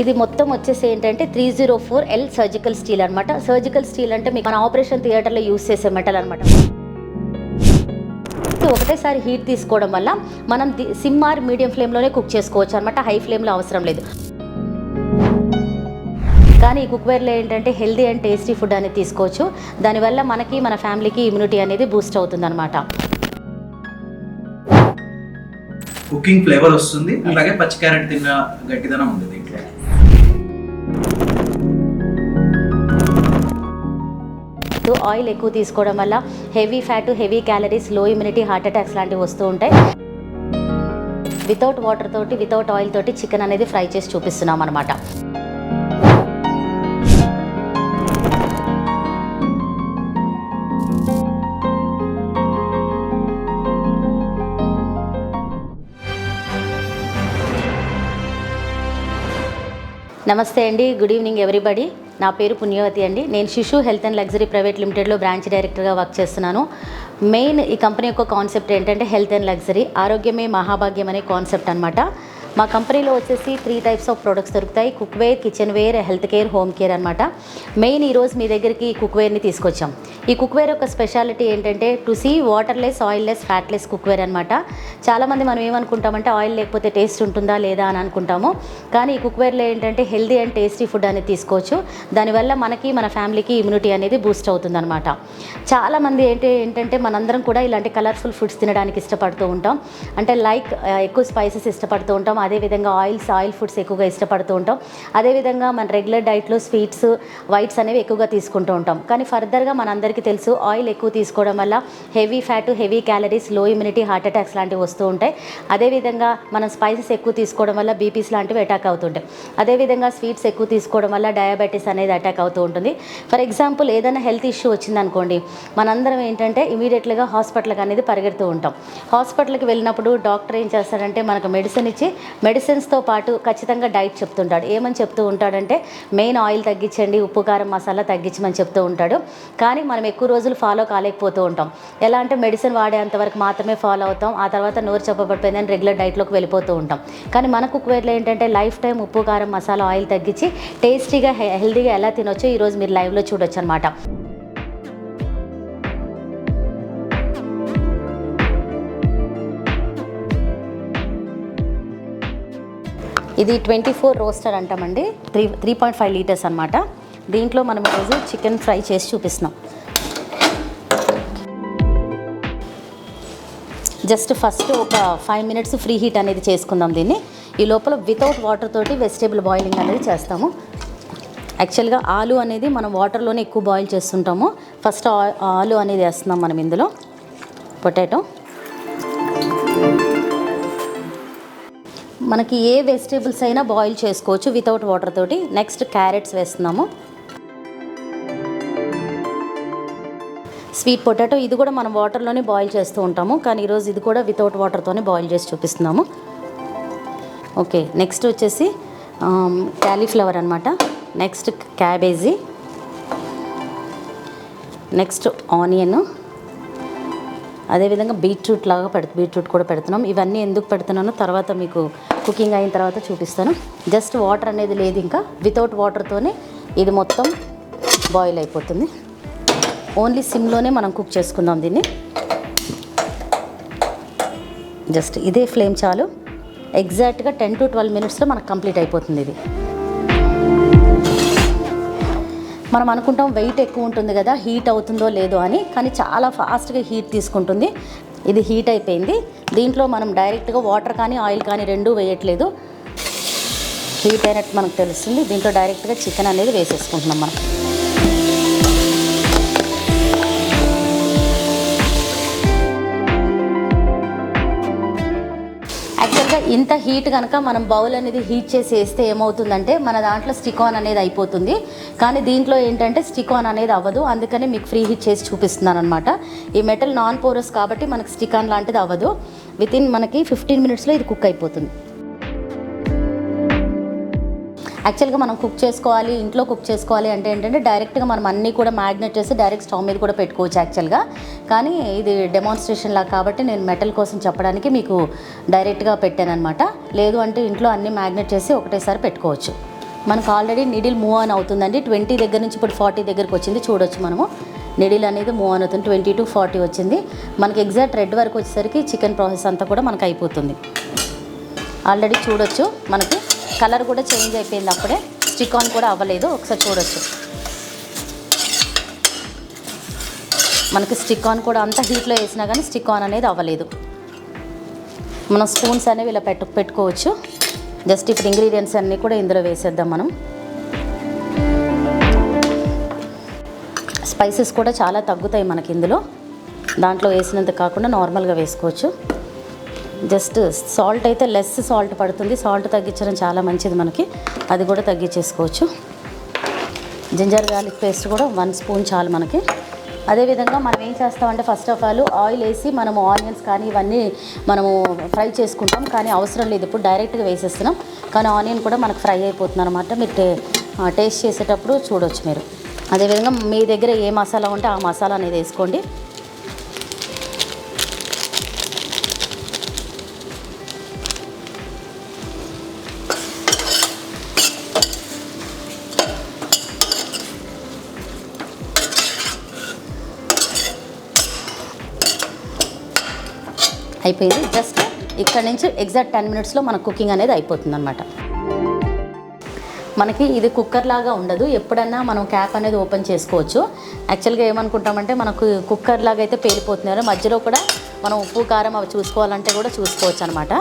ఇది మొత్తం వచ్చేసి ఏంటంటే three zero four L surgical steel అనమాట సర్జికల్ స్టీల్ అంటే మీకు మన ఆపరేషన్ థియేటర్లో యూస్ చేసే మెటల్ అనమాట ఒకటేసారి హీట్ తీసుకోవడం వల్ల మనం సిమ్ ఆర్ మీడియం ఫ్లేమ్లోనే కుక్ చేసుకోవచ్చు అనమాట హై ఫ్లేమ్లో అవసరం లేదు. కానీ ఈ కుక్వేర్లో ఏంటంటే హెల్దీ అండ్ టేస్టీ ఫుడ్ అనేది తీసుకోవచ్చు. దానివల్ల మనకి మన ఫ్యామిలీకి ఇమ్యూనిటీ అనేది బూస్ట్ అవుతుంది అనమాట కుకింగ్ ఫ్లేవర్ వస్తుంది. అలాగే పచ్చి క్యారెట్ తిన్న గట్టిదనం ఉంది దీంట్లో ఆయిల్ ఎక్కువ తీసుకోవడం వల్ల హెవీ ఫ్యాట్ హెవీ క్యాలరీస్లో ఇమ్యూనిటీ హార్ట్ అటాక్స్ లాంటివి వస్తూ ఉంటాయి. వితౌట్ వాటర్ తోటి వితౌట్ ఆయిల్ తోటి చికెన్ అనేది ఫ్రై చేసి చూపిస్తున్నాం అనమాట నమస్తే అండి గుడ్ ఈవినింగ్ ఎవ్రీబడి నా పేరు పుణ్యవతి అండి. నేను Shishu health and luxury private లిమిటెడ్లో branch డైరెక్టర్గా వర్క్ చేస్తున్నాను. మెయిన్ ఈ కంపెనీ యొక్క కాన్సెప్ట్ ఏంటంటే హెల్త్ అండ్ లగ్జరీ ఆరోగ్యమే మహాభాగ్యం అనే కాన్సెప్ట్ అనమాట మా కంపెనీలో వచ్చేసి త్రీ టైప్స్ ఆఫ్ ప్రొడక్ట్స్ దొరుకుతాయి. Cookware kitchenware health care home care అనమాట మెయిన్ ఈరోజు మీ దగ్గరికి ఈ కుక్ వేర్ని తీసుకొచ్చాం. ఈ కుక్ వేర్ యొక్క స్పెషాలిటీ ఏంటంటే to see waterless oilless fatless cookware అనమాట చాలామంది మనం ఏమనుకుంటామంటే ఆయిల్ లేకపోతే టేస్ట్ ఉంటుందా లేదా అని అనుకుంటాము. కానీ ఈ కుక్ వేర్లో ఏంటంటే హెల్దీ అండ్ టేస్టీ ఫుడ్ అనేది తీసుకోవచ్చు. దానివల్ల మనకి మన ఫ్యామిలీకి ఇమ్యూనిటీ అనేది బూస్ట్ అవుతుంది అనమాట చాలామంది ఏంటి ఏంటంటే మనందరం కూడా ఇలాంటి కలర్ఫుల్ ఫుడ్స్ తినడానికి ఇష్టపడుతూ ఉంటాం. అంటే లైక్ ఎక్కువ స్పైసెస్ ఇష్టపడుతూ ఉంటాం. అదేవిధంగా ఆయిల్స్ ఆయిల్ ఫుడ్స్ ఎక్కువగా ఇష్టపడుతూ ఉంటాం. అదేవిధంగా మన రెగ్యులర్ డైట్లో స్వీట్స్ వైట్స్ అనేవి ఎక్కువగా తీసుకుంటూ ఉంటాం. కానీ ఫర్దర్గా మనందరికీ తెలుసు ఆయిల్ ఎక్కువ తీసుకోవడం వల్ల హెవీ ఫ్యాట్ హెవీ క్యాలరీస్లో ఇమ్యూనిటీ హార్ట్ అటాక్స్ లాంటివి వస్తూ ఉంటాయి. అదేవిధంగా మనం స్పైసెస్ ఎక్కువ తీసుకోవడం వల్ల బీపీస్ లాంటివి అటాక్ అవుతుంటాయి అదేవిధంగా స్వీట్స్ ఎక్కువ తీసుకోవడం వల్ల డయాబెటీస్ అనేది అటాక్ అవుతూ ఉంటుంది. ఫర్ ఎగ్జాంపుల్ ఏదైనా హెల్త్ ఇష్యూ వచ్చిందనుకోండి మనందరం ఏంటంటే ఇమీడియట్గా హాస్పిటల్కి అనేది పరిగెడుతూ ఉంటాం. హాస్పిటల్కి వెళ్ళినప్పుడు డాక్టర్ ఏం చేస్తాడంటే మనకు మెడిసిన్ ఇచ్చి మెడిసిన్స్తో పాటు ఖచ్చితంగా డైట్ చెప్తుంటాడు. ఏమని చెప్తూ ఉంటాడంటే మెయిన్ ఆయిల్ తగ్గించండి ఉప్పు కారం మసాలా తగ్గించమని చెప్తూ ఉంటాడు. కానీ మనం ఎక్కువ రోజులు ఫాలో కాలేకపోతూ ఉంటాం. ఎలా అంటే మెడిసిన్ వాడేంత వరకు మాత్రమే ఫాలో అవుతాం. ఆ తర్వాత నోరు చెప్పబడిపోయిందని రెగ్యులర్ డైట్లోకి వెళ్ళిపోతూ ఉంటాం. కానీ మన కుక్వేర్లో ఏంటంటే లైఫ్ టైం ఉప్పు కారం మసాలా ఆయిల్ తగ్గించి టేస్టీగా హె- హెల్దీగా ఎలా తినొచ్చో ఈరోజు మీరు లైవ్లో చూడొచ్చు అనమాట ఇది ట్వంటీ ఫోర్ రోస్టర్ అంటామండి. Three three point five litres అనమాట దీంట్లో మనం ఈరోజు చికెన్ ఫ్రై చేసి చూపిస్తున్నాం. జస్ట్ ఫస్ట్ ఒక ఫైవ్ మినిట్స్ ఫ్రీ హీట్ అనేది చేసుకుందాం దీన్ని. ఈ లోపల వితౌట్ వాటర్ తోటి వెజిటేబుల్ బాయిలింగ్ అనేది చేస్తాము. యాక్చువల్గా ఆలు అనేది మనం వాటర్లోనే ఎక్కువ బాయిల్ చేస్తుంటాము. ఫస్ట్ ఆలు అనేది వేస్తున్నాం మనం ఇందులో. పొటాటో. మనకి ఏ వెజిటేబుల్స్ అయినా బాయిల్ చేసుకోవచ్చు వితౌట్ వాటర్ తోటి. నెక్స్ట్ క్యారెట్స్ వేస్తున్నాము. స్వీట్ పొటాటో ఇది కూడా మనం వాటర్లోనే బాయిల్ చేస్తూ ఉంటాము. కానీ ఈరోజు ఇది కూడా వితౌట్ వాటర్తోనే బాయిల్ చేసి చూపిస్తున్నాము. ఓకే నెక్స్ట్ వచ్చేసి క్యాలీఫ్లవర్ అనమాట నెక్స్ట్ క్యాబేజీ. Next onion. అదేవిధంగా బీట్రూట్ లాగా పెడ బీట్రూట్ కూడా పెడుతున్నాం. ఇవన్నీ ఎందుకు పెడుతున్నానో తర్వాత మీకు కుకింగ్ అయిన తర్వాత చూపిస్తాను. జస్ట్ వాటర్ అనేది లేదు ఇంకా. వితౌట్ వాటర్తోనే ఇది మొత్తం బాయిల్ అయిపోతుంది. ఓన్లీ సిమ్లోనే మనం కుక్ చేసుకుందాం దీన్ని. జస్ట్ ఇదే ఫ్లేమ్ చాలు. ఎగ్జాక్ట్గా టెన్ టు ట్వెల్వ్ మినిట్స్లో మనకు కంప్లీట్ అయిపోతుంది ఇది. మనం అనుకుంటాం వెయిట్ ఎక్కువ ఉంటుంది కదా హీట్ అవుతుందో లేదో అని కానీ చాలా ఫాస్ట్గా హీట్ తీసుకుంటుంది. ఇది హీట్ అయిపోయింది. దీంట్లో మనం డైరెక్ట్గా వాటర్ కానీ ఆయిల్ కానీ రెండూ వేయట్లేదు. హీట్ అయినట్టు మనకు తెలుస్తుంది. దీంట్లో డైరెక్ట్గా చికెన్ అనేది వేసేసుకుంటున్నాం మనం. ఇంత హీట్ కనుక మనం బౌల్ అనేది హీట్ చేసి వేస్తే ఏమవుతుందంటే మన దాంట్లో స్టికాన్ అనేది అయిపోతుంది. కానీ దీంట్లో ఏంటంటే స్టికాన్ అనేది అవ్వదు. అందుకనే మీకు ఫ్రీ హీట్ చేసి చూపిస్తున్నాను అనమాట ఈ మెటల్ నాన్ పోరస్ కాబట్టి మనకి స్టికాన్ లాంటిది అవ్వదు. విత్ ఇన్ మనకి ఫిఫ్టీన్ మినిట్స్లో ఇది కుక్ అయిపోతుంది. యాక్చువల్గా మనం కుక్ చేసుకోవాలి ఇంట్లో కుక్ చేసుకోవాలి అంటే ఏంటంటే డైరెక్ట్గా మనం అన్నీ కూడా మ్యాగ్నెట్ చేసి డైరెక్ట్ స్టవ్ మీద కూడా పెట్టుకోవచ్చు యాక్చువల్గా. కానీ ఇది డెమాన్స్ట్రేషన్ లాగా కాబట్టి నేను మెటల్ కోసం చెప్పడానికి మీకు డైరెక్ట్గా పెట్టాను అనమాట లేదు అంటే ఇంట్లో అన్నీ మ్యాగ్నెట్ చేసి ఒకటేసారి పెట్టుకోవచ్చు. మనకు ఆల్రెడీ నిడిల్ మూవ్ ఆన్ అవుతుందండి. ట్వంటీ దగ్గర నుంచి ఇప్పుడు ఫార్టీ దగ్గరకు వచ్చింది. చూడొచ్చు మనము. నిడిల్ అనేది మూవ్ ఆన్ అవుతుంది. ట్వంటీ టు ఫార్టీ వచ్చింది. మనకి ఎగ్జాక్ట్ రెడ్ వరకు వచ్చేసరికి చికెన్ ప్రాసెస్ అంతా కూడా మనకు అయిపోతుంది. ఆల్రెడీ చూడొచ్చు మనకి. కలర్ కూడా చేంజ్ అయిపోయింది అప్పుడే. స్టిక్ ఆన్ కూడా అవ్వలేదు. ఒకసారి చూడొచ్చు. మనకి స్టిక్ ఆన్ కూడా అంత హీట్లో వేసినా కానీ స్టిక్ ఆన్ అనేది అవ్వలేదు. మనం స్పూన్స్ అనేవి ఇలా పెట్టు పెట్టుకోవచ్చు. జస్ట్ ఇప్పుడు ఇంగ్రీడియంట్స్ అన్నీ కూడా ఇందులో వేసేద్దాం మనం. స్పైసెస్ కూడా చాలా తగ్గుతాయి మనకి ఇందులో. దాంట్లో వేసినంత కాకుండా నార్మల్గా వేసుకోవచ్చు. జస్ట్ సాల్ట్ అయితే లెస్ సాల్ట్ పడుతుంది. సాల్ట్ తగ్గించడం చాలా మంచిది మనకి. అది కూడా తగ్గించేసుకోవచ్చు. జింజర్ గార్లిక్ పేస్ట్ కూడా వన్ స్పూన్ చాలు మనకి. అదేవిధంగా మనం ఏం చేస్తామంటే ఫస్ట్ ఆఫ్ ఆల్ ఆయిల్ వేసి మనము ఆనియన్స్ కానీ ఇవన్నీ మనము ఫ్రై చేసుకుంటాం. కానీ అవసరం లేదు. ఇప్పుడు డైరెక్ట్గా వేసేస్తున్నాం. కానీ ఆనియన్ కూడా మనకు ఫ్రై అయిపోతుంది అనమాట మీరు టే టేస్ట్ చేసేటప్పుడు చూడొచ్చు మీరు. అదేవిధంగా మీ దగ్గర ఏ మసాలా ఉంటే ఆ మసాలా అనేది వేసుకోండి. అయిపోయింది. జస్ట్ ఇక్కడ నుంచి ఎగ్జాక్ట్ టెన్ మినిట్స్లో మన కుకింగ్ అనేది అయిపోతుంది అనమాట మనకి ఇది కుక్కర్ లాగా ఉండదు. ఎప్పుడన్నా మనం క్యాప్ అనేది ఓపెన్ చేసుకోవచ్చు. యాక్చువల్గా ఏమనుకుంటామంటే మనకు కుక్కర్ లాగా అయితే పేలిపోతున్నారు మధ్యలో కూడా మనం ఉప్పు కారం అవి చూసుకోవాలంటే కూడా చూసుకోవచ్చు అనమాట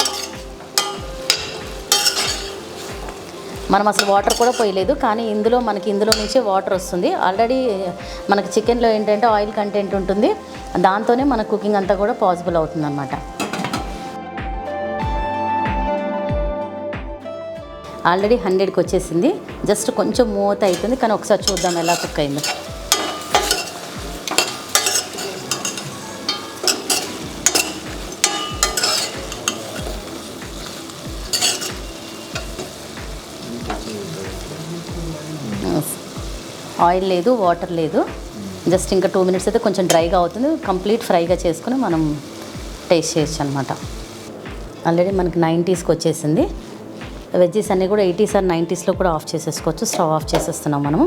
మనం అసలు వాటర్ కూడా పోయలేదు కానీ ఇందులో మనకి ఇందులో నుంచే వాటర్ వస్తుంది. ఆల్రెడీ మనకి చికెన్లో ఏంటంటే ఆయిల్ కంటెంట్ ఉంటుంది. దాంతోనే మన కుకింగ్ అంతా కూడా పాసిబుల్ అవుతుంది అనమాట ఆల్రెడీ హండ్రెడ్కి వచ్చేసింది. జస్ట్ కొంచెం మూత అవుతుంది కానీ ఒకసారి చూద్దాం ఎలా కుక్ అయిందో. ఆయిల్ లేదు వాటర్ లేదు. జస్ట్ ఇంకా టూ మినిట్స్ అయితే కొంచెం డ్రైగా అవుతుంది. కంప్లీట్ ఫ్రైగా చేసుకుని మనం టేస్ట్ చేయొచ్చు అనమాట ఆల్రెడీ మనకి నైంటీస్కి వచ్చేసింది. వెజ్జెస్ అన్నీ కూడా ఎయిటీస్ ఆర్ నైంటీస్లో కూడా ఆఫ్ చేసేసుకోవచ్చు. స్టవ్ ఆఫ్ చేసేస్తున్నాం మనము.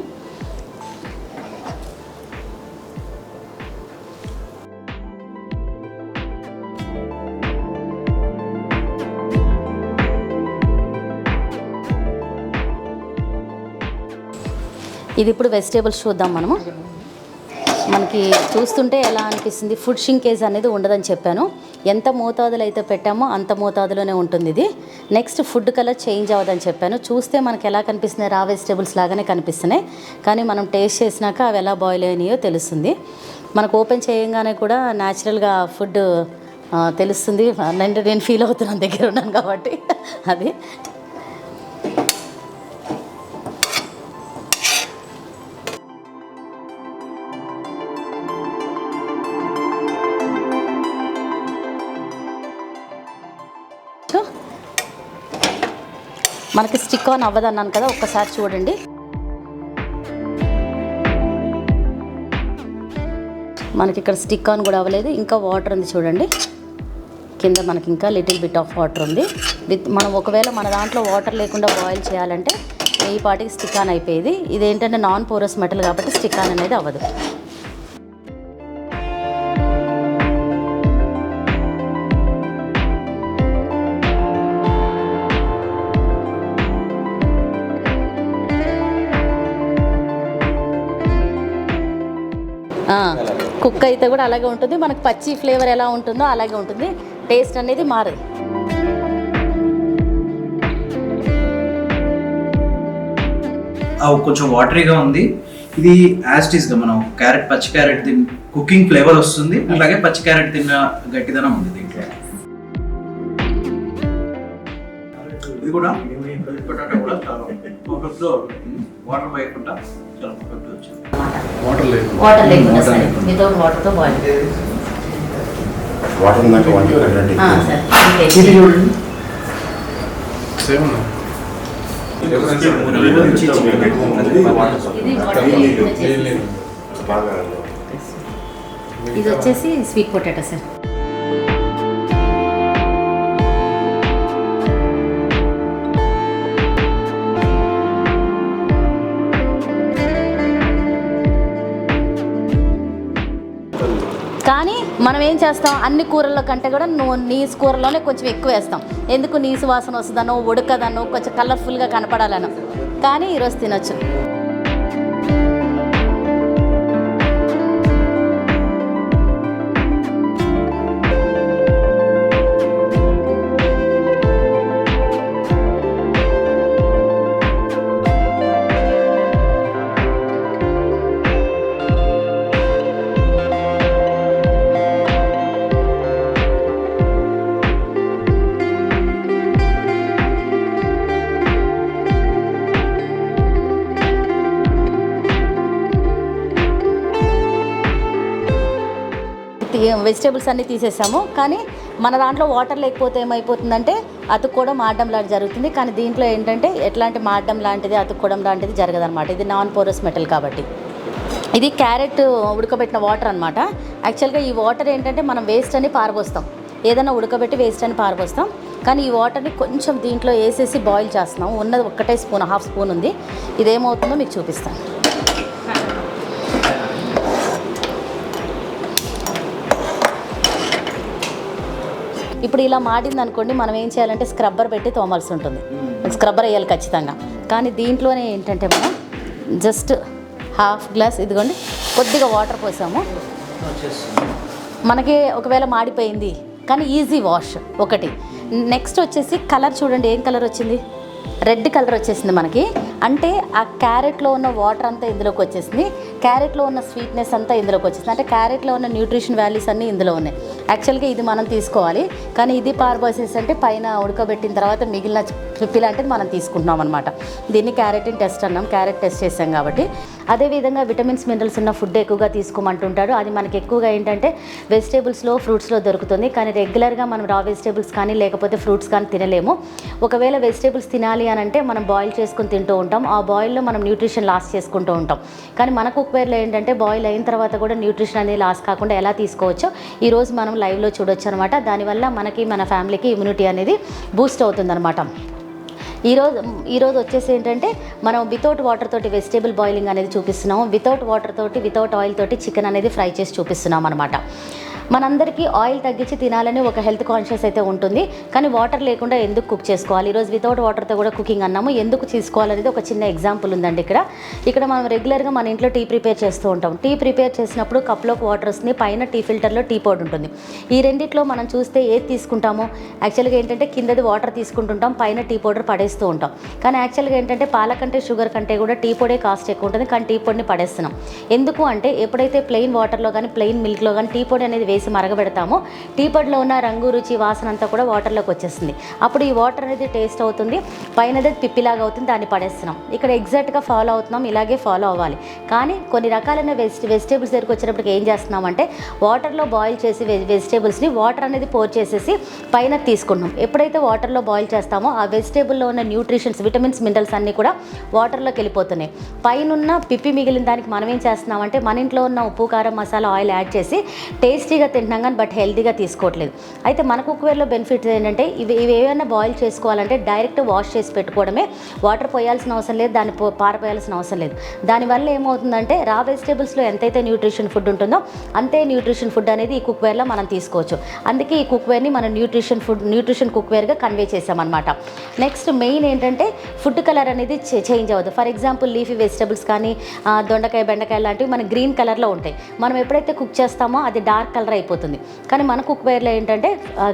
ఇది ఇప్పుడు వెజిటేబుల్స్ చూద్దాం మనము. మనకి చూస్తుంటే ఎలా అనిపిస్తుంది? ఫుడ్ షింకేజ్ అనేది ఉండదని చెప్పాను. ఎంత మోతాదులో అయితే పెట్టామో అంత మోతాదులోనే ఉంటుంది ఇది. నెక్స్ట్ ఫుడ్ కలర్ చేంజ్ అవ్వదని చెప్పాను. చూస్తే మనకి ఎలా కనిపిస్తున్నాయి? రా వెజిటేబుల్స్ లాగానే కనిపిస్తున్నాయి. కానీ మనం టేస్ట్ చేసినాక అవి ఎలా బాయిల్ అయినాయో తెలుస్తుంది. మనకు ఓపెన్ చేయగానే కూడా న్యాచురల్గా ఫుడ్ తెలుస్తుంది. నేను నేను ఫీల్ అవుతున్నాను దగ్గర ఉన్నాను కాబట్టి. అది మనకి స్టిక్ ఆన్ అవ్వదు అన్నాను కదా ఒక్కసారి చూడండి. మనకి ఇక్కడ స్టిక్ ఆన్ కూడా అవ్వలేదు ఇంకా వాటర్ ఉంది చూడండి. కింద మనకి ఇంకా లిటిల్ బిట్ ఆఫ్ వాటర్ ఉంది. విత్ మనం ఒకవేళ మన దాంట్లో వాటర్ లేకుండా బాయిల్ చేయాలంటే ఈ పాటికి స్టిక్ ఆన్ అయిపోయేది. ఇదేంటంటే నాన్ పోరస్ మెటల్ కాబట్టి స్టిక్ ఆన్ అనేది అవ్వదు. కుక్ అయితే కూడా అలాగే ఉంటుంది. మనకు పచ్చి ఫ్లేవర్ ఎలా ఉంటుందో అలాగే ఉంటుంది. టేస్ట్ అనేది మారదు. అవి కొంచెం వాటరీగా ఉంది. ఇది యాస్టీస్గా మనం క్యారెట్ పచ్చి క్యారెట్ తిన్ కుకింగ్ ఫ్లేవర్ వస్తుంది. అలాగే పచ్చి క్యారెట్ తిన్న గట్టిదనం ఉంది దీంట్లో. ఇది కూడా? పొటాటో కూడా వాటర్ పోయకుండా చాలా వాటర్ లేదు. వాటర్ లేకుండా సరే వితౌట్ వాటర్తో బాయిల్ వాటర్ ఉందంటే చూడండి. సేమ్ ఇది వచ్చేసి స్వీట్ పొటాటో సార్ ఏం చేస్తాం? అన్ని కూరల్లో కంటే కూడా నువ్వు నీసు కూరలోనే కొంచెం ఎక్కువ వేస్తాం. ఎందుకు నీసు వాసన వస్తుందనో ఉడకదనో కొంచెం కలర్ఫుల్గా కనపడాలనో. కానీ ఈరోజు తినొచ్చు. వెజిటేబుల్స్ అన్నీ తీసేసాము. కానీ మన దాంట్లో వాటర్ లేకపోతే ఏమైపోతుందంటే అతుక్కోవడం మాడడం లాంటి జరుగుతుంది. కానీ దీంట్లో ఏంటంటే ఎట్లాంటి మాడడం లాంటిది అతుక్కోవడం లాంటిది జరగదనమాట ఇది నాన్ పోరస్ మెటల్ కాబట్టి. ఇది క్యారెట్ ఉడకబెట్టిన వాటర్ అనమాట యాక్చువల్గా ఈ వాటర్ ఏంటంటే మనం వేస్ట్ అని పారబోస్తాం. ఏదైనా ఉడకబెట్టి వేస్ట్ అని పారబోస్తాం. కానీ ఈ వాటర్ని కొంచెం దీంట్లో వేసేసి బాయిల్ చేస్తున్నాం. ఉన్నది ఒక్కటే స్పూన్ హాఫ్ స్పూన్ ఉంది. ఇదేమవుతుందో మీకు చూపిస్తాను. ఇప్పుడు ఇలా మాడింది అనుకోండి మనం ఏం చేయాలంటే స్క్రబ్బర్ పెట్టి తోమాల్సి ఉంటుంది. స్క్రబ్బర్ వేయాలి ఖచ్చితంగా. కానీ దీంట్లోనే ఏంటంటే మనం జస్ట్ హాఫ్ గ్లాస్ ఇదిగోండి కొద్దిగా వాటర్ పోసాము. మనకి ఒకవేళ మాడిపోయింది కానీ ఈజీ వాష్ ఒకటి. నెక్స్ట్ వచ్చేసి కలర్ చూడండి ఏం కలర్ వచ్చింది? రెడ్ కలర్ వచ్చేసింది మనకి. అంటే ఆ క్యారెట్లో ఉన్న వాటర్ అంతా ఇందులోకి వచ్చేసింది. క్యారెట్లో ఉన్న స్వీట్నెస్ అంతా ఇందులోకి వచ్చేసింది. అంటే క్యారెట్లో ఉన్న న్యూట్రిషన్ వాల్యూస్ అన్నీ ఇందులో ఉన్నాయి. యాక్చువల్గా ఇది మనం తీసుకోవాలి. కానీ ఇది పార్బోసిస్ అంటే పైన ఉడకబెట్టిన తర్వాత మిగిలిన పిప్పి లాంటిది మనం తీసుకుంటున్నాం అనమాట దీన్ని క్యారెటిన్ టెస్ట్ అన్నాం. క్యారెట్ టెస్ట్ చేసాం కాబట్టి. అదేవిధంగా విటమిన్స్ మినరల్స్ ఉన్న ఫుడ్ ఎక్కువగా తీసుకోమంటుంటారు. అది మనకి ఎక్కువగా ఏంటంటే వెజిటేబుల్స్లో ఫ్రూట్స్లో దొరుకుతుంది. కానీ రెగ్యులర్గా మనం రా వెజిటేబుల్స్ కానీ లేకపోతే ఫ్రూట్స్ కానీ తినలేము. ఒకవేళ వెజిటేబుల్స్ తినాలి అని అంటే మనం బాయిల్ చేసుకుని తింటూ ఉంటాం. ఆ బాయిల్లో మనం న్యూట్రిషన్ లాస్ చేసుకుంటూ ఉంటాం. కానీ మన కుక్వేర్లో ఏంటంటే బాయిల్ అయిన తర్వాత కూడా న్యూట్రిషన్ అనేది లాస్ కాకుండా ఎలా తీసుకోవచ్చో ఈరోజు మనం లైవ్లో చూడొచ్చు అనమాట దానివల్ల మనకి మన ఫ్యామిలీకి ఇమ్యూనిటీ అనేది బూస్ట్ అవుతుందన్నమాట ఈరోజు ఈరోజు వచ్చేసి ఏంటంటే మనం వితౌట్ వాటర్ తోటి వెజిటేబుల్ బాయిలింగ్ అనేది చూపిస్తున్నాము. వితౌట్ వాటర్ తోటి వితౌట్ ఆయిల్ తోటి చికెన్ అనేది ఫ్రై చేసి చూపిస్తున్నాం అనమాట మనందరికీ ఆయిల్ తగ్గించి తినాలని ఒక హెల్త్ కాన్షియస్ అయితే ఉంటుంది. కానీ వాటర్ లేకుండా ఎందుకు కుక్ చేసుకోవాలి? ఈరోజు వితౌట్ వాటర్తో కూడా కుకింగ్ అన్నాము. ఎందుకు తీసుకోవాలనేది ఒక చిన్న ఎగ్జాంపుల్ ఉందండి ఇక్కడ. ఇక్కడ మనం రెగ్యులర్గా మన ఇంట్లో టీ ప్రిపేర్ చేస్తూ ఉంటాం. టీ ప్రిపేర్ చేసినప్పుడు కప్లోకి వాటర్ వస్తుంది. పైన టీ ఫిల్టర్లో టీ పౌడర్ ఉంటుంది. ఈ రెండిట్లో మనం చూస్తే ఏది తీసుకుంటామో? యాక్చువల్గా ఏంటంటే కిందది వాటర్ తీసుకుంటుంటాం. పైన టీ పౌడర్ పడేస్తూ ఉంటాం. కానీ యాక్చువల్గా ఏంటంటే పాల కంటే షుగర్ కంటే కూడా టీ పొడే కాస్ట్ ఎక్కువ ఉంటుంది. కానీ టీ పొడిని పడేస్తున్నాం. ఎందుకు అంటే ఎప్పుడైతే ప్లెయిన్ వాటర్లో కానీ ప్లెయిన్ మిల్క్లో కానీ టీ పొడి అనేది వేసి మరగబెడతామో టీ పొడిలో ఉన్న రంగు రుచి వాసన అంతా కూడా వాటర్లోకి వచ్చేస్తుంది. అప్పుడు ఈ వాటర్ అనేది టేస్ట్ అవుతుంది. పైనది పిప్పిలాగా అవుతుంది. దాన్ని పడేస్తున్నాం. ఇక్కడ ఎగ్జాక్ట్గా ఫాలో అవుతున్నాం. ఇలాగే ఫాలో అవ్వాలి. కానీ కొన్ని రకాలైన వెజ్ వెజిటేబుల్స్ దగ్గరికి వచ్చేటప్పటికి ఏం చేస్తున్నామంటే వాటర్లో బాయిల్ చేసి వెజ్ వెజిటేబుల్స్ని వాటర్ అనేది పోర్ చేసేసి పైన తీసుకున్నాం ఎప్పుడైతే వాటర్లో బాయిల్ చేస్తామో ఆ వెజిటేబుల్లో ఉన్న న్యూట్రిషన్స్ విటమిన్స్ మినరల్స్ అన్నీ కూడా వాటర్లోకి వెళ్ళిపోతున్నాయి. పైన ఉన్న పిప్పి మిగిలిన దానికి మనం ఏం చేస్తున్నామంటే మన ఇంట్లో ఉన్న ఉప్పు కారం మసాలా ఆయిల్ యాడ్ చేసి టేస్టీగా తింటున్నాం కానీ బట్ హెల్తీగా తీసుకోవట్లేదు. అయితే మన కుక్వేర్లో బెనిఫిట్స్ ఏంటంటే ఇవి ఇవి ఏమైనా బాయిల్ చేసుకోవాలంటే డైరెక్ట్ వాష్ చేసి పెట్టుకోవడమే. వాటర్ పోయాల్సిన అవసరం లేదు దాన్ని పారపోయాల్సిన అవసరం లేదు. దానివల్ల ఏమవుతుందంటే రా వెజిటేబుల్స్లో ఎంతైతే న్యూట్రిషన్ ఫుడ్ ఉంటుందో అంతే న్యూట్రిషన్ ఫుడ్ అనేది ఈ కుక్వేర్లో మనం తీసుకోవచ్చు. అందుకే ఈ కుక్వేర్ని మనం న్యూట్రిషన్ ఫుడ్ న్యూట్రిషన్ కుక్వేర్గా కన్వే చేసామన్నమాట నెక్స్ట్ మెయిన్ ఏంటంటే ఫుడ్ కలర్ అనేది చేంజ్ అవ్వదు. ఫర్ ఎగ్జాంపుల్ లీఫీ వెజిటబుల్స్ కానీ దొండకాయ బెండకాయ లాంటివి మన గ్రీన్ కలర్లో ఉంటాయి. మనం ఎప్పుడైతే కుక్ చేస్తామో అది డార్క్ కలర్ అయిపోతుంది. కానీ మన కుక్వేర్లో ఏంటంటే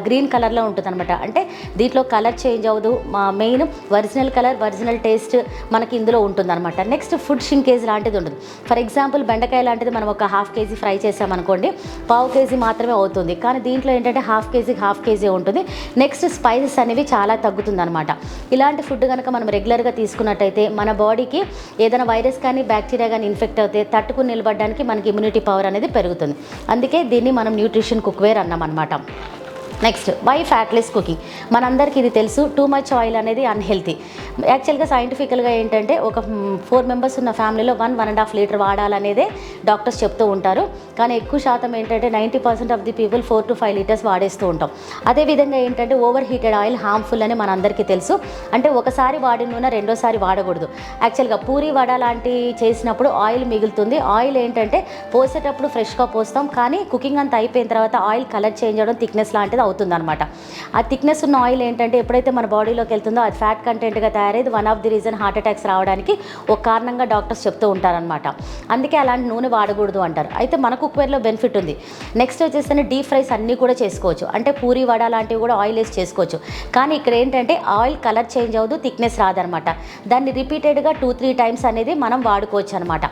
గ్రీన్ కలర్లో ఉంటుంది అనమాట అంటే దీంట్లో కలర్ చేంజ్ అవ్వదు. మా main original colour original taste మనకి ఇందులో ఉంటుంది అనమాట నెక్స్ట్ ఫుడ్ షింకేజ్ లాంటిది ఉంటుంది ఫర్ ఎగ్జాంపుల్ బెండకాయ లాంటిది మనం ఒక హాఫ్ కేజీ ఫ్రై చేసామనుకోండి పావు కేజీ మాత్రమే అవుతుంది. కానీ దీంట్లో ఏంటంటే హాఫ్ కేజీ హాఫ్ కేజీ ఉంటుంది. నెక్స్ట్ స్పైసెస్ అనేవి చాలా తగ్గుతుంది అనమాట ఇలాంటి ఫుడ్ కనుక మనం రెగ్యులర్గా తీసుకున్నట్టయితే మన బాడీకి ఏదైనా వైరస్ కానీ బ్యాక్టీరియా కానీ ఇన్ఫెక్ట్ అవుతే తట్టుకుని నిలబడడానికి మనకి ఇమ్యూనిటీ పవర్ అనేది పెరుగుతుంది. అందుకే దీన్ని మనం న్యూట్రిషన్ కుక్వేర్ అన్నాం అనమాట నెక్స్ట్ వై ఫ్యాట్లెస్ కుకింగ్ మనందరికీ ఇది తెలుసు టూ మచ్ ఆయిల్ అనేది అన్హెల్తీ యాక్చువల్గా సైంటిఫికల్గా ఏంటంటే ఒక ఫోర్ మెంబర్స్ ఉన్న ఫ్యామిలీలో one one and half litre వాడాలనేదే doctors చెప్తూ ఉంటారు. కానీ ఎక్కువ శాతం ఏంటంటే ninety percent of the people four to five litres వాడేస్తూ ఉంటాం. అదేవిధంగా ఏంటంటే ఓవర్ హీటెడ్ ఆయిల్ హార్మ్ఫుల్ అని మనందరికీ తెలుసు. అంటే ఒకసారి వాడి నూనె రెండోసారి వాడకూడదు. యాక్చువల్గా పూరి వడ లాంటి చేసినప్పుడు ఆయిల్ మిగులుతుంది. ఆయిల్ ఏంటంటే పోసేటప్పుడు ఫ్రెష్గా పోస్తాం. కానీ కుకింగ్ అంతా అయిపోయిన తర్వాత ఆయిల్ కలర్ చేంజ్ అవ్వడం థిక్నెస్ లాంటిది అవుతుంది అనమాట ఆ థిక్నెస్ ఉన్న ఆయిల్ ఏంటంటే ఎప్పుడైతే మన బాడీలోకి వెళ్తుందో అది ఫ్యాట్ కంటెంట్గా తయారైది one of the reason heart attacks రావడానికి ఒక కారణంగా డాక్టర్స్ చెప్తూ ఉంటారనమాట అందుకే అలాంటి నూనె వాడకూడదు అంటారు. అయితే మన కుక్వేర్లో బెనిఫిట్ ఉంది. నెక్స్ట్ వచ్చేసరికి డీప్ ఫ్రైస్ అన్నీ కూడా చేసుకోవచ్చు. అంటే పూరి వడ లాంటివి కూడా ఆయిల్ వేసి చేసుకోవచ్చు. కానీ ఇక్కడ ఏంటంటే ఆయిల్ కలర్ చేంజ్ అవ్వదు థిక్నెస్ రాదనమాట దాన్ని రిపీటెడ్గా టూ త్రీ టైమ్స్ అనేది మనం వాడుకోవచ్చు అనమాట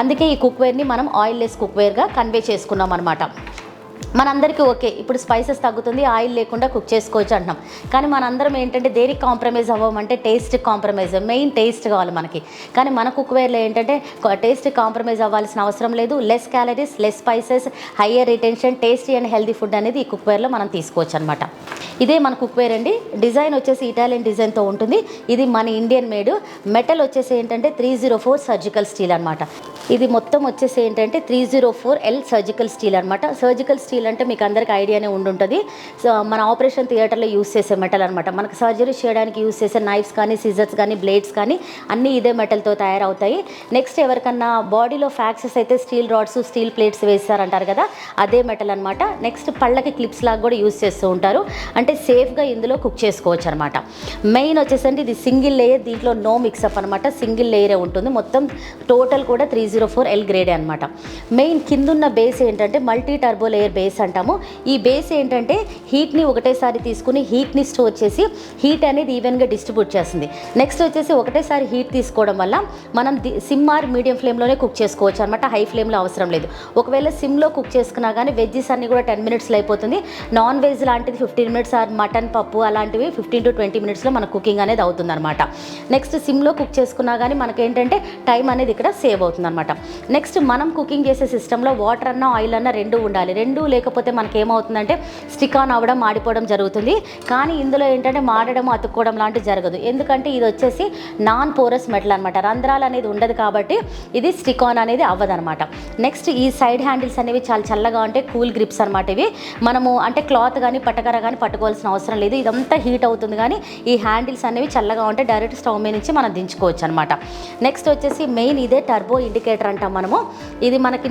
అందుకే ఈ కుక్వేర్ని మనం ఆయిల్ లెస్ కుక్వేర్గా కన్వే చేసుకున్నాం అనమాట మనందరికీ ఓకే ఇప్పుడు స్పైసెస్ తగ్గుతుంది ఆయిల్ లేకుండా కుక్ చేసుకోవచ్చు అంటున్నాం. కానీ మనందరం ఏంటంటే దేనికి కాంప్రమైజ్ అవ్వమంటే టేస్ట్ కాంప్రమైజ్ మెయిన్ టేస్ట్ కావాలి మనకి. కానీ మన కుక్వేర్లో ఏంటంటే టేస్ట్ కాంప్రమైజ్ అవ్వాల్సిన అవసరం లేదు. Less calories less spices higher retention tasty and healthy food అనేది ఈ కుక్వేర్లో మనం తీసుకోవచ్చు అనమాట ఇదే మన కుక్వేర్ అండి. డిజైన్ వచ్చేసి ఇటాలియన్ డిజైన్తో ఉంటుంది. ఇది మన ఇండియన్ మేడ్. మెటల్ వచ్చేసి ఏంటంటే three zero four surgical steel అనమాట ఇది మొత్తం వచ్చేసి ఏంటంటే three zero four L surgical steel అనమాట సర్జికల్ స్టీల్ అంటే మీకు అందరికి ఐడియానే ఉండుంటుంది. సో మన ఆపరేషన్ థియేటర్లో యూస్ చేసే మెటల్ అనమాట మనకు సర్జరీ చేయడానికి యూస్ చేసే నైఫ్స్ కానీ సిజర్స్ కానీ బ్లేడ్స్ కానీ అన్నీ ఇదే మెటల్తో తయారవుతాయి. నెక్స్ట్ ఎవరికన్నా బాడీలో ఫ్యాక్సెస్ అయితే స్టీల్ రాడ్స్ స్టీల్ ప్లేట్స్ వేస్తారంటారు కదా అదే మెటల్ అనమాట నెక్స్ట్ పళ్ళకి క్లిప్స్ లాగా కూడా యూస్ చేస్తూ ఉంటారు. అంటే సేఫ్గా ఇందులో కుక్ చేసుకోవచ్చు అనమాట మెయిన్ వచ్చేసండి ఇది సింగిల్ లేయర్ దీంట్లో నో మిక్సప్ అనమాట సింగిల్ లేయరే ఉంటుంది. మొత్తం టోటల్ కూడా త్రీ జీరో ఫోర్ ఎల్ గ్రేడే అనమాట మెయిన్ కిందున్న బేస్ ఏంటంటే మల్టీ టర్బో లేయర్ బేస్ అంటాము. ఈ బేస్ ఏంటంటే హీట్ని ఒకటేసారి తీసుకుని హీట్ని స్టోర్ చేసి హీట్ అనేది ఈవెన్గా డిస్ట్రిబ్యూట్ చేస్తుంది. నెక్స్ట్ వచ్చేసి ఒకటేసారి హీట్ తీసుకోవడం వల్ల మనం సిమ్ ఆర్ మీడియం ఫ్లేమ్లోనే కుక్ చేసుకోవచ్చు అనమాట హై ఫ్లేమ్లో అవసరం లేదు. ఒకవేళ సిమ్లో కుక్ చేసుకున్నా కానీ వెజ్జెస్ అన్ని కూడా టెన్ మినిట్స్లో అయిపోతుంది. నాన్ వెజ్ లాంటిది ఫిఫ్టీన్ మినిట్స్ ఆర్ మటన్ పప్పు అలాంటివి ఫిఫ్టీన్ టు ట్వంటీ మినిట్స్లో మన కుకింగ్ అనేది అవుతుంది అనమాట నెక్స్ట్ సిమ్లో కుక్ చేసుకున్నా కానీ మనకేంటంటే టైం అనేది ఇక్కడ సేవ్ అవుతుంది అనమాట నెక్స్ట్ మనం కుకింగ్ చేసే సిస్టంలో వాటర్ అన్న ఆయిల్ అన్న రెండు ఉండాలి. రెండు లేకపోతే మనకి ఏమవుతుందంటే స్టిక్ ఆన్ అవ్వడం మాడిపోవడం జరుగుతుంది. కానీ ఇందులో ఏంటంటే మాడడం అతుక్కోవడం లాంటివి జరగదు. ఎందుకంటే ఇది వచ్చేసి నాన్ పోరస్ మెటల్ అనమాట రంధ్రాలు అనేది ఉండదు కాబట్టి ఇది స్టిక్ ఆన్ అనేది అవ్వదనమాట నెక్స్ట్ ఈ సైడ్ హ్యాండిల్స్ అనేవి చాలా చల్లగా ఉంటే కూల్ గ్రిప్స్ అనమాట ఇవి. మనము అంటే క్లాత్ కానీ పట్టకర కానీ పట్టుకోవాల్సిన అవసరం లేదు. ఇదంతా హీట్ అవుతుంది కానీ ఈ హ్యాండిల్స్ అనేవి చల్లగా ఉంటే డైరెక్ట్ స్టవ్ మీద నుంచి మనం దించుకోవచ్చు అనమాట నెక్స్ట్ వచ్చేసి మెయిన్ ఇదే టర్బో ఇండికేటర్ అంటాం మనము. ఇది మనకి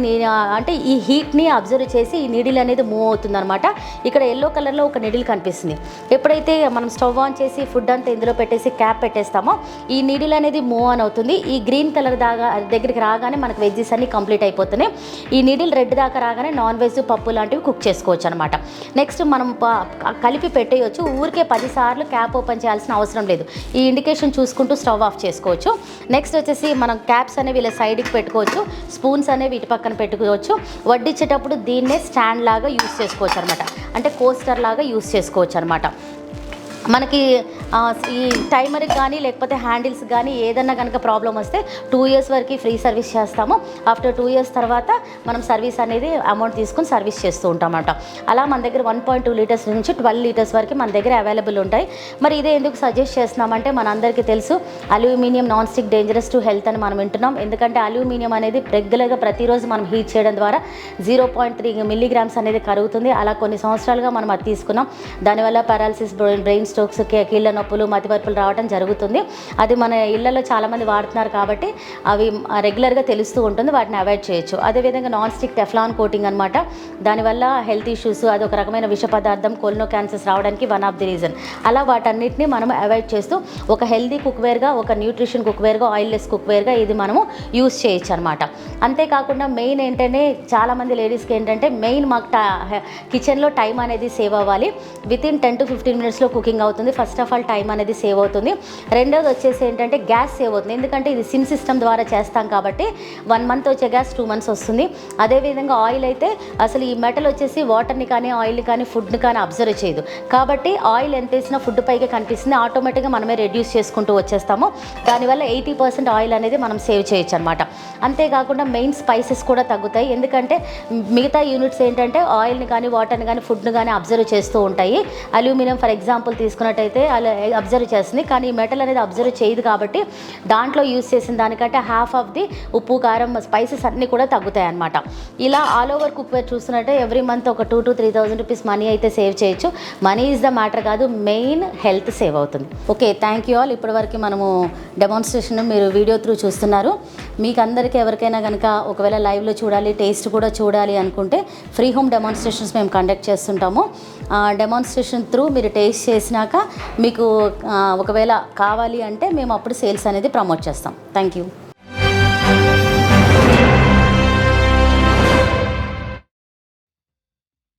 అంటే ఈ హీట్ని అబ్జర్వ్ చేసి ఈ నిడిల్ అనేది మూవ్ అవుతుంది అనమాట ఇక్కడ ఎల్లో కలర్లో ఒక నీడిల్ కనిపిస్తుంది. ఎప్పుడైతే మనం స్టవ్ ఆన్ చేసి ఫుడ్ అంతా ఇందులో పెట్టేసి క్యాప్ పెట్టేస్తామో ఈ నీడిల్ అనేది మూవ్ ఆన్ అవుతుంది. ఈ గ్రీన్ కలర్ దాకా దగ్గరికి రాగానే మనకు వెజ్జెస్ అన్ని కంప్లీట్ అయిపోతున్నాయి. ఈ నీడిల్ రెడ్ దాకా రాగానే నాన్ వెజ్ పప్పు లాంటివి కుక్ చేసుకోవచ్చు అనమాట నెక్స్ట్ మనం కలిపి పెట్టేయచ్చు. ఊరికే పదిసార్లు క్యాప్ ఓపెన్ చేయాల్సిన అవసరం లేదు. ఈ ఇండికేషన్ చూసుకుంటూ స్టవ్ ఆఫ్ చేసుకోవచ్చు. నెక్స్ట్ వచ్చేసి మనం క్యాప్స్ అనేవి ఇలా సైడ్కి పెట్టుకోవచ్చు. స్పూన్స్ అనేవి ఇటు పక్కన పెట్టుకోవచ్చు. వడ్డించేటప్పుడు దీన్నే స్టాండ్ లాగా యూస్ చేసుకోవచ్చు అనమాట అంటే కోస్టర్ లాగా యూస్ చేసుకోవచ్చు అనమాట మనకి ఈ టైమర్కి కానీ లేకపోతే హ్యాండిల్స్ కానీ ఏదన్నా కనుక ప్రాబ్లం వస్తే టూ ఇయర్స్ వరకు ఫ్రీ సర్వీస్ చేస్తాము. ఆఫ్టర్ టూ ఇయర్స్ తర్వాత మనం సర్వీస్ అనేది అమౌంట్ తీసుకుని సర్వీస్ చేస్తూ ఉంటామన్నమాట. అలా మన దగ్గర వన్ పాయింట్ టూ లీటర్స్ నుంచి ట్వెల్వ్ లీటర్స్ వరకు మన దగ్గర అవైలబుల్ ఉంటాయి. మరి ఇదే ఎందుకు సజెస్ట్ చేస్తున్నామంటే మన అందరికీ తెలుసు aluminium non stick dangerous to health అని మనం వింటున్నాం. ఎందుకంటే అల్యూమినియం అనేది రెగ్యులర్గా ప్రతిరోజు మనం హీట్ చేయడం ద్వారా జీరో పాయింట్ త్రీ మిల్లీగ్రామ్స్ అనేది కరుగుతుంది. అలా కొన్ని సంవత్సరాలుగా మనం అది తీసుకున్నాం. దానివల్ల పారాలసిస్ బ్రెయిన్ స్ట్రోక్స్ కీళ్ళ నొప్పులు మతిమరుపులు రావడం జరుగుతుంది. అది మన ఇళ్ళలో చాలామంది వాడుతున్నారు కాబట్టి అవి రెగ్యులర్గా తెలుస్తూ ఉంటుంది. వాటిని అవాయిడ్ చేయొచ్చు. అదేవిధంగా నాన్ స్టిక్ టెఫ్లాన్ కోటింగ్ అనమాట దానివల్ల హెల్త్ ఇష్యూస్ అది ఒక రకమైన విష పదార్థం కొలినో క్యాన్సర్స్ రావడానికి వన్ ఆఫ్ ది రీజన్. అలా వాటన్నిటిని మనం అవాయిడ్ చేస్తూ ఒక హెల్దీ కుక్వేర్గా ఒక న్యూట్రిషన్ కుక్వేర్గా ఆయిల్లెస్ కుక్వేర్గా ఇది మనము యూస్ చేయొచ్చు అనమాట అంతేకాకుండా మెయిన్ ఏంటంటే చాలామంది లేడీస్కి ఏంటంటే మెయిన్ మాకు కిచెన్లో టైం అనేది సేవ్ అవ్వాలి. With in ten to fifteen మినిట్స్లో కుకింగ్ అవుతుంది. ఫస్ట్ ఆఫ్ ఆల్ టైం అనేది సేవ్ అవుతుంది. రెండోది వచ్చేసి ఏంటంటే గ్యాస్ సేవ్ అవుతుంది. ఎందుకంటే ఇది సిమ్ సిస్టమ్ ద్వారా చేస్తాం కాబట్టి వన్ మంత్ వచ్చే గ్యాస్ టూ మంత్స్ వస్తుంది. అదేవిధంగా ఆయిల్ అయితే అసలు ఈ మెటల్ వచ్చేసి వాటర్ని కానీ ఆయిల్ని కానీ ఫుడ్ని కానీ అబ్జర్వ్ చేయదు. కాబట్టి ఆయిల్ ఎంత వేసినా ఫుడ్ పైకి కనిపిస్తుంది. ఆటోమేటిక్గా మనమే రెడ్యూస్ చేసుకుంటూ వచ్చేస్తాము. దానివల్ల ఎయిటీ పర్సెంట్ ఆయిల్ అనేది మనం సేవ్ చేయొచ్చు అనమాట అంతేకాకుండా మెయిన్ స్పైసెస్ కూడా తగ్గుతాయి. ఎందుకంటే మిగతా యూనిట్స్ ఏంటంటే ఆయిల్ని కానీ వాటర్ని కానీ ఫుడ్ని కానీ అబ్జర్వ్ చేస్తూ ఉంటాయి. అల్యూమినియం ఫర్ ఎగ్జాంపుల్ తీసుకున్నట్టయితే అలా అబ్జర్వ్ చేస్తుంది. కానీ ఈ మెటల్ అనేది అబ్జర్వ్ చేయదు కాబట్టి దాంట్లో యూస్ చేసిన దానికంటే హాఫ్ ఆఫ్ ది ఉప్పు కారం స్పైసెస్ అన్నీ కూడా తగ్గుతాయి అనమాట ఇలా ఆల్ ఓవర్ కుక్వేర్ చూస్తున్నట్టే ఎవ్రీ మంత్ ఒక two to three thousand rupees money అయితే సేవ్ చేయొచ్చు. మనీ ఈజ్ ద మ్యాటర్ కాదు మెయిన్ హెల్త్ సేవ్ అవుతుంది. ఓకే థ్యాంక్ యూ ఆల్ ఇప్పటివరకు మనము డెమాన్స్ట్రేషన్ మీరు వీడియో త్రూ చూస్తున్నారు. మీకు అందరికీ ఎవరికైనా కనుక ఒకవేళ లైవ్లో చూడాలి టేస్ట్ కూడా చూడాలి అనుకుంటే ఫ్రీ హోమ్ డెమాన్స్ట్రేషన్స్ మేము కండక్ట్ చేస్తుంటాము. డెమాన్స్ట్రేషన్ త్రూ మీరు టేస్ట్ చేసినాక మీకు ఆ, ఒకవేళ కావాలి అంటే మేము అప్పుడు సేల్స్ అనేది ప్రమోట్ చేస్తాం. Thank you.